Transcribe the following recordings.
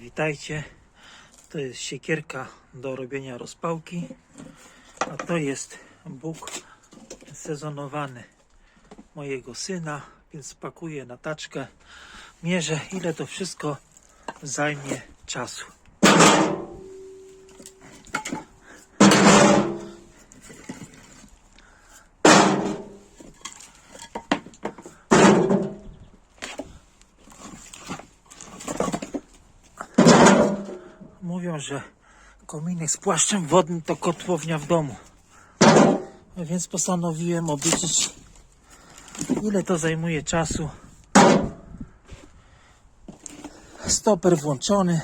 Witajcie. To jest siekierka do robienia rozpałki, a to jest Bóg sezonowany mojego syna, więc pakuję na taczkę. Mierzę ile to wszystko zajmie czasu. Że kominek z płaszczem wodnym to kotłownia w domu. Więc postanowiłem obliczyć, ile to zajmuje czasu. Stoper włączony.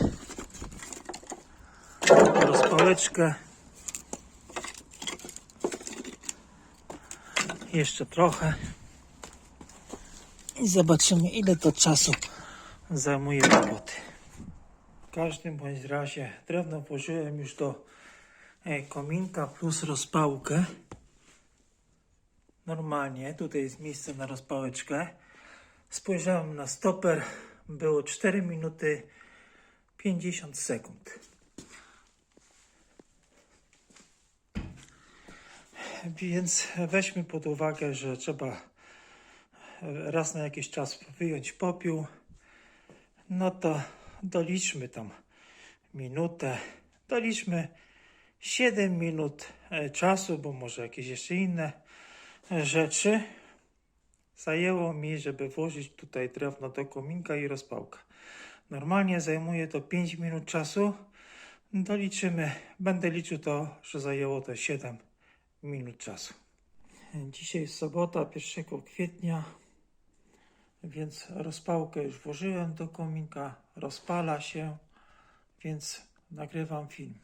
Rozpałeczkę. Jeszcze trochę. I zobaczymy, ile to czasu zajmuje roboty. W każdym bądź razie drewno włożyłem już do e, kominka plus rozpałkę. Normalnie, tutaj jest miejsce na rozpałeczkę. Spojrzałem na stoper, było 4 minuty 50 sekund. Więc weźmy pod uwagę, że trzeba raz na jakiś czas wyjąć popiół. No to doliczmy tam minutę, doliczmy 7 minut e, czasu, bo może jakieś jeszcze inne e, rzeczy. Zajęło mi, żeby włożyć tutaj drewno do kominka i rozpałka. Normalnie zajmuje to 5 minut czasu. Doliczymy, będę liczył to, że zajęło to 7 minut czasu. Dzisiaj jest sobota, 1 kwietnia. Więc rozpałkę już włożyłem do kominka, rozpala się, więc nagrywam film.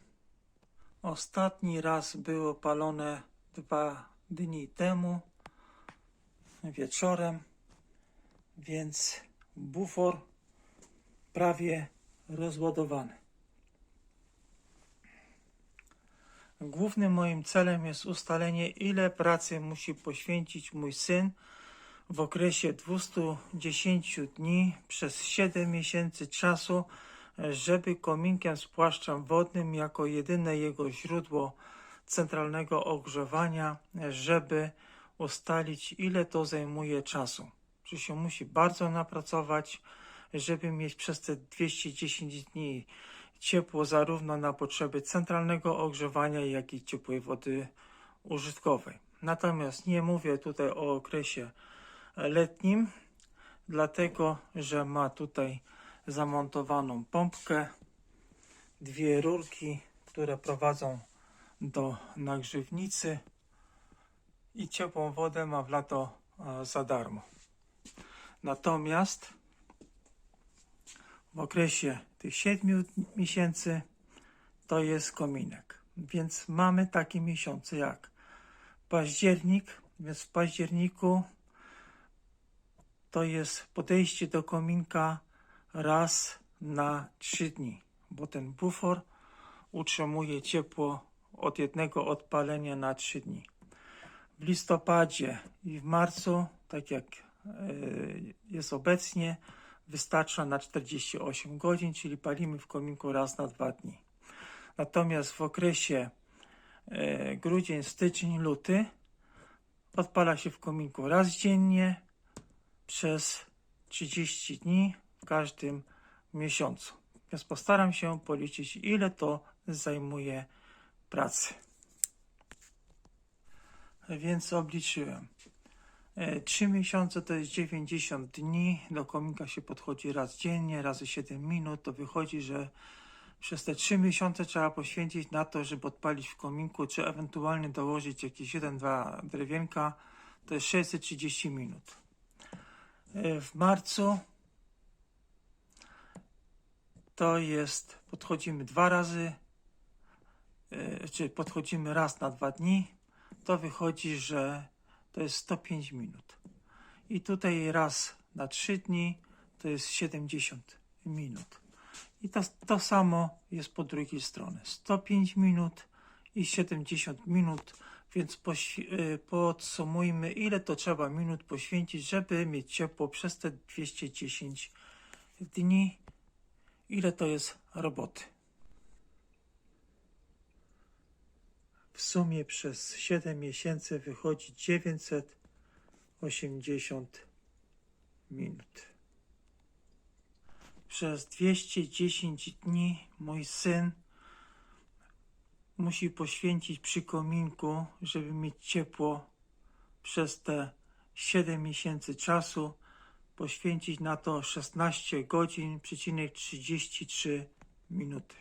Ostatni raz było palone dwa dni temu, wieczorem, więc bufor prawie rozładowany. Głównym moim celem jest ustalenie, ile pracy musi poświęcić mój syn w okresie 210 dni przez 7 miesięcy czasu, żeby kominkiem z płaszczem wodnym jako jedyne jego źródło centralnego ogrzewania, żeby ustalić ile to zajmuje czasu. Czy się musi bardzo napracować, żeby mieć przez te 210 dni ciepło zarówno na potrzeby centralnego ogrzewania, jak i ciepłej wody użytkowej. Natomiast nie mówię tutaj o okresie letnim, dlatego że ma tutaj zamontowaną pompkę, dwie rurki, które prowadzą do nagrzewnicy i ciepłą wodę ma w lato e, za darmo. Natomiast w okresie tych 7 miesięcy to jest kominek. Więc mamy takie miesiące jak październik, więc w październiku to jest podejście do kominka raz na 3 dni, bo ten bufor utrzymuje ciepło od jednego odpalenia na 3 dni. W listopadzie i w marcu, tak jak e, jest obecnie, wystarcza na 48 godzin, czyli palimy w kominku raz na 2 dni. Natomiast w okresie e, grudzień, styczeń, luty odpala się w kominku raz dziennie przez 30 dni w każdym miesiącu. Więc postaram się policzyć, ile to zajmuje pracy. Więc obliczyłem. 3 miesiące to jest 90 dni. Do kominka się podchodzi raz dziennie, razy 7 minut. To wychodzi, że przez te 3 miesiące trzeba poświęcić na to, żeby odpalić w kominku, czy ewentualnie dołożyć jakieś 1-2 drewienka. To jest 630 minut. E, W marcu to jest, podchodzimy dwa razy, e, czy podchodzimy raz na dwa dni, to wychodzi, że to jest 105 minut. I tutaj raz na 3 dni to jest 70 minut. I to, to samo jest po drugiej stronie. 105 minut i 70 minut, więc y, podsumujmy, ile to trzeba minut poświęcić, żeby mieć ciepło przez te 210 dni. ile to jest roboty. W sumie przez 7 miesięcy wychodzi 980 minut. Przez 210 dni mój syn musi poświęcić przy kominku, żeby mieć ciepło przez te 7 miesięcy czasu, poświęcić na to 16 godzin, przecinek 33 minuty.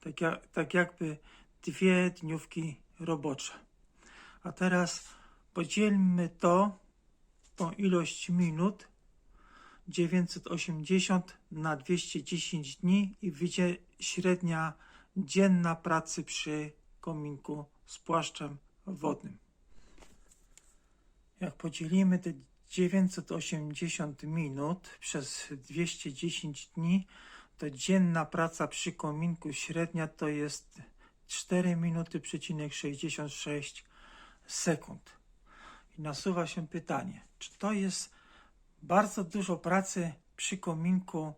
Tak, jak, tak jakby dwie dniówki robocze. A teraz podzielmy to, tą ilość minut 980 na 210 dni i wyjdzie średnia dzienna pracy przy kominku z płaszczem wodnym. Jak podzielimy te 980 minut przez 210 dni, to dzienna praca przy kominku średnia to jest 4 minuty przecinek 66 sekund. I nasuwa się pytanie, czy to jest bardzo dużo pracy przy kominku,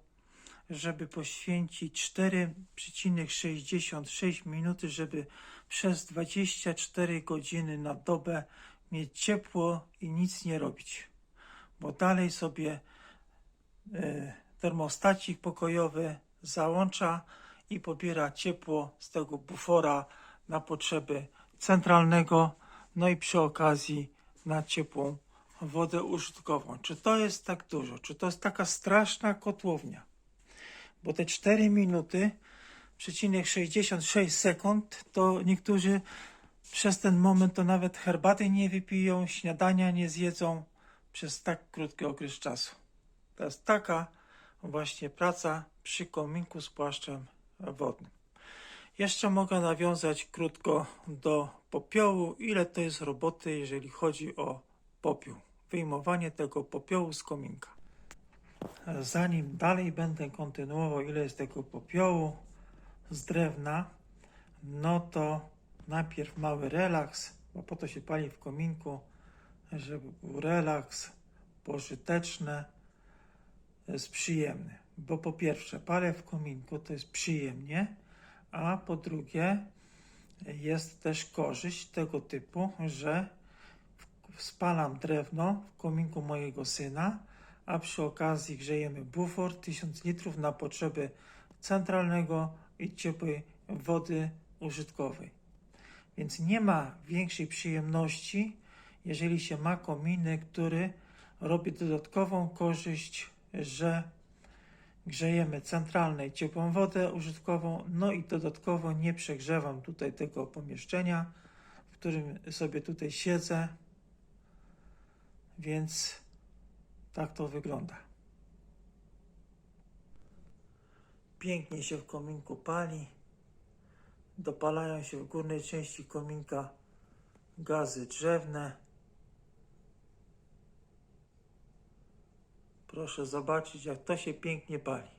żeby poświęcić 4,66 minuty, żeby przez 24 godziny na dobę mieć ciepło i nic nie robić. Bo dalej sobie e, termostacik pokojowy załącza i pobiera ciepło z tego bufora na potrzeby centralnego, no i przy okazji na ciepłą wodę użytkową. Czy to jest tak dużo? Czy to jest taka straszna kotłownia? Bo te 4 minuty, przecinek 66 sekund, to niektórzy przez ten moment to nawet herbaty nie wypiją, śniadania nie zjedzą przez tak krótki okres czasu. To jest taka właśnie praca przy kominku z płaszczem wodnym. Jeszcze mogę nawiązać krótko do popiołu, ile to jest roboty, jeżeli chodzi o popiół. Wyjmowanie tego popiołu z kominka. Zanim dalej będę kontynuował, ile jest tego popiołu z drewna, no to najpierw mały relaks, bo po to się pali w kominku, żeby był relaks, pożyteczne, jest przyjemny. Bo po pierwsze, palę w kominku to jest przyjemnie, a po drugie, jest też korzyść tego typu, że spalam drewno w kominku mojego syna, a przy okazji grzejemy bufor 1000 litrów na potrzeby centralnego i ciepłej wody użytkowej. Więc nie ma większej przyjemności, jeżeli się ma kominek, który robi dodatkową korzyść, że grzejemy centralnej ciepłą wodę użytkową, no i dodatkowo nie przegrzewam tutaj tego pomieszczenia, w którym sobie tutaj siedzę, więc tak to wygląda. Pięknie się w kominku pali. Dopalają się w górnej części kominka gazy drzewne. Proszę zobaczyć, jak to się pięknie pali.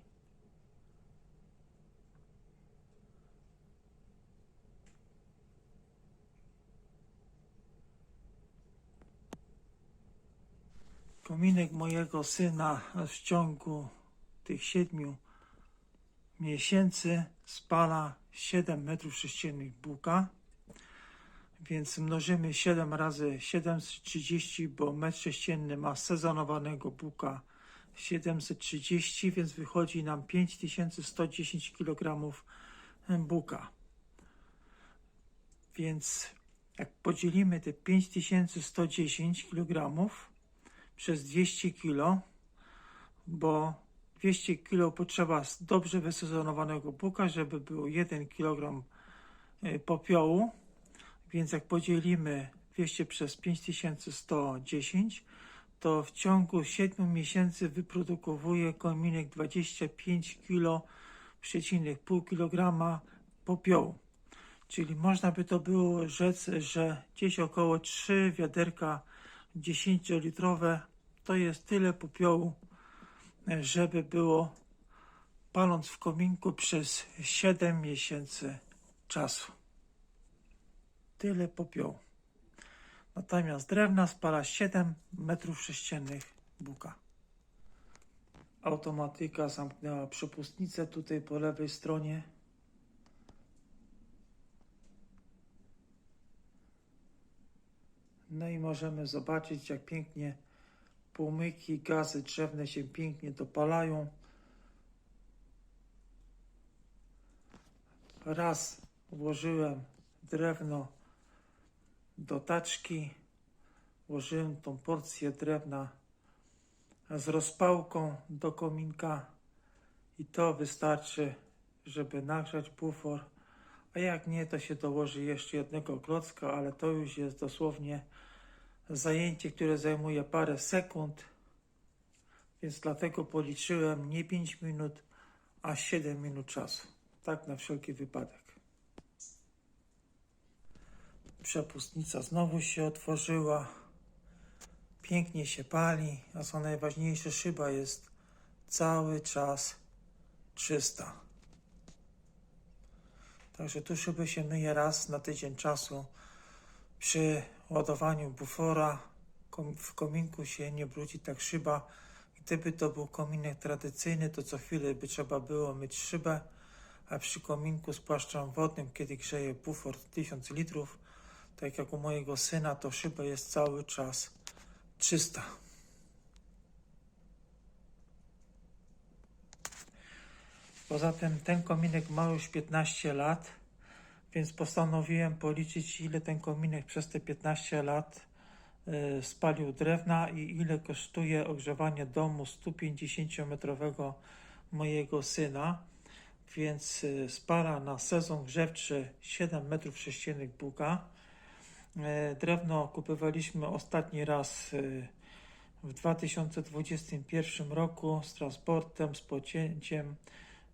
Kominek mojego syna w ciągu tych siedmiu miesięcy spala 7 metrów sześciennych buka, więc mnożymy 7 razy 730, bo metr sześcienny ma sezonowanego buka 730, więc wychodzi nam 5110 kg buka. Więc jak podzielimy te 5110 kg przez 200 kg, bo 200 kg potrzeba dobrze wysezonowanego buka, żeby był 1 kg y, popiołu, więc jak podzielimy 200 przez 5110, to w ciągu 7 miesięcy wyprodukowuje kominek 25 kg, pół kilograma popiołu. Czyli można by to było rzec, że gdzieś około 3 wiaderka 10-litrowe to jest tyle popiołu, żeby było paląc w kominku przez 7 miesięcy czasu. Tyle popiołu. Natomiast drewna spala 7 metrów sześciennych buka. automatyka zamknęła przepustnicę tutaj po lewej stronie. No i możemy zobaczyć, jak pięknie płomyki, gazy drzewne się pięknie dopalają. Raz włożyłem drewno do taczki, włożyłem tą porcję drewna z rozpałką do kominka i to wystarczy, żeby nagrzać bufor. A jak nie, to się dołoży jeszcze jednego klocka, ale to już jest dosłownie zajęcie, które zajmuje parę sekund, więc dlatego policzyłem nie 5 minut, a 7 minut czasu. Tak na wszelki wypadek. Przepustnica znowu się otworzyła. Pięknie się pali, a co najważniejsze, szyba jest cały czas czysta. Także tu szybę się myje raz na tydzień czasu. Przy ładowaniu bufora w kominku się nie brudzi tak szyba. Gdyby to był kominek tradycyjny, to co chwilę by trzeba było myć szybę, a przy kominku z płaszczem wodnym, kiedy grzeje bufor 1000 litrów, tak jak u mojego syna, to szyba jest cały czas czysta. Poza tym ten kominek ma już 15 lat, więc postanowiłem policzyć, ile ten kominek przez te 15 lat y, spalił drewna i ile kosztuje ogrzewanie domu 150-metrowego mojego syna. Więc y, spala na sezon grzewczy 7 metrów sześciennych buka. E, Drewno kupowaliśmy ostatni raz y, w 2021 roku z transportem, z pocięciem.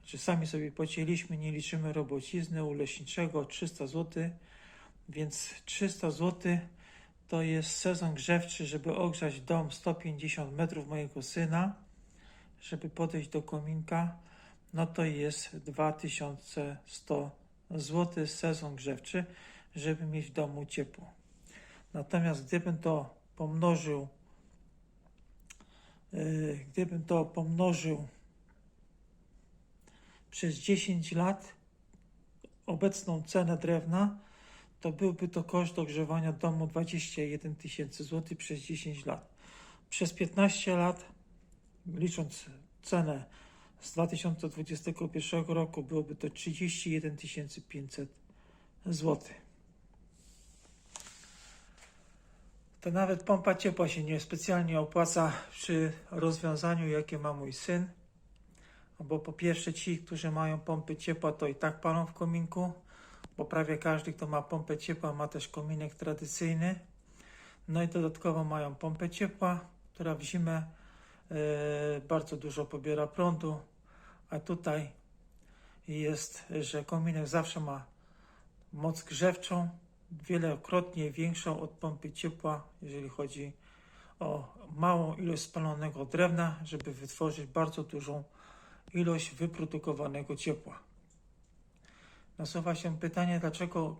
Czy sami sobie pocięliśmy, nie liczymy robocizny u leśniczego 300 zł, więc 300 zł to jest sezon grzewczy, żeby ogrzać dom 150 metrów mojego syna, żeby podejść do kominka, no to jest 2100 zł sezon grzewczy, żeby mieć w domu ciepło. Natomiast gdybym to pomnożył, yy, gdybym to pomnożył przez 10 lat obecną cenę drewna, to byłby to koszt ogrzewania domu 21 tysięcy złotych przez 10 lat. Przez 15 lat, licząc cenę z 2021 roku, byłoby to 31 500 złotych. To nawet pompa ciepła się nie specjalnie opłaca przy rozwiązaniu, jakie ma mój syn. Bo po pierwsze ci, którzy mają pompy ciepła, to i tak palą w kominku, bo prawie każdy, kto ma pompę ciepła, ma też kominek tradycyjny. No i dodatkowo mają pompę ciepła, która w zimę e, bardzo dużo pobiera prądu, a tutaj jest, że kominek zawsze ma moc grzewczą, wielokrotnie większą od pompy ciepła, jeżeli chodzi o małą ilość spalonego drewna, żeby wytworzyć bardzo dużą ilość wyprodukowanego ciepła. Nasuwa się pytanie, dlaczego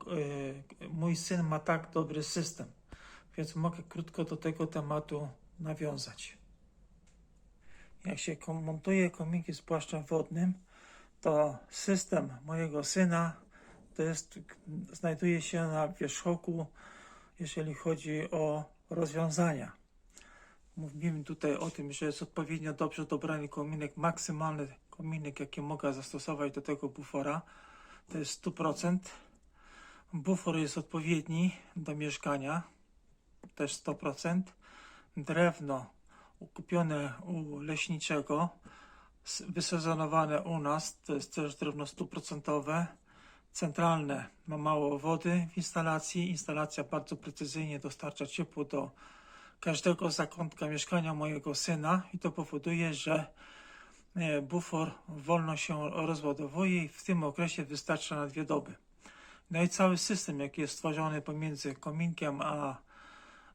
e, mój syn ma tak dobry system, więc mogę krótko do tego tematu nawiązać. Jak się montuje komiki z płaszczem wodnym, to system mojego syna to jest, znajduje się na wierzchołku, jeżeli chodzi o rozwiązania. Mówimy tutaj o tym, że jest odpowiednio dobrze dobrany kominek, maksymalny kominek, jaki mogę zastosować do tego bufora, to jest 100%. Bufor jest odpowiedni do mieszkania, też 100%. Drewno kupione u leśniczego, wysezonowane u nas, to jest też drewno 100% centralne ma mało wody w instalacji. Instalacja bardzo precyzyjnie dostarcza ciepło do każdego zakątka mieszkania mojego syna i to powoduje, że e, bufor wolno się rozładowuje i w tym okresie wystarcza na dwie doby. No i cały system, jaki jest stworzony pomiędzy kominkiem a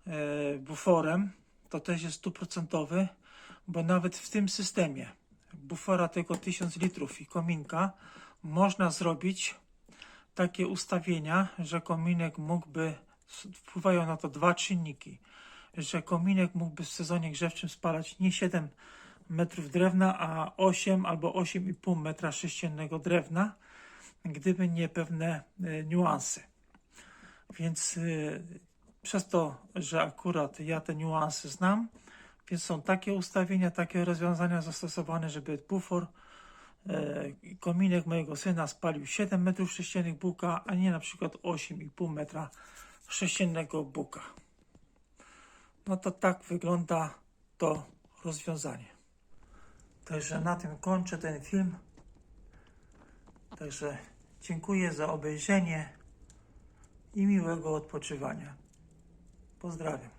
e, buforem, to też jest stuprocentowy, bo nawet w tym systemie bufora tego 1000 litrów i kominka można zrobić takie ustawienia, że kominek mógłby, wpływają na to dwa czynniki, że kominek mógłby w sezonie grzewczym spalać nie 7 metrów drewna, a 8 albo 8,5 metra sześciennego drewna, gdyby nie pewne e, niuanse. Więc e, przez to, że akurat ja te niuanse znam, więc są takie ustawienia, takie rozwiązania zastosowane, żeby bufor, e, kominek mojego syna spalił 7 metrów sześciennych buka, a nie na przykład 8,5 metra sześciennego buka. No to tak wygląda to rozwiązanie. Także na tym kończę ten film. Także dziękuję za obejrzenie i miłego odpoczywania. Pozdrawiam.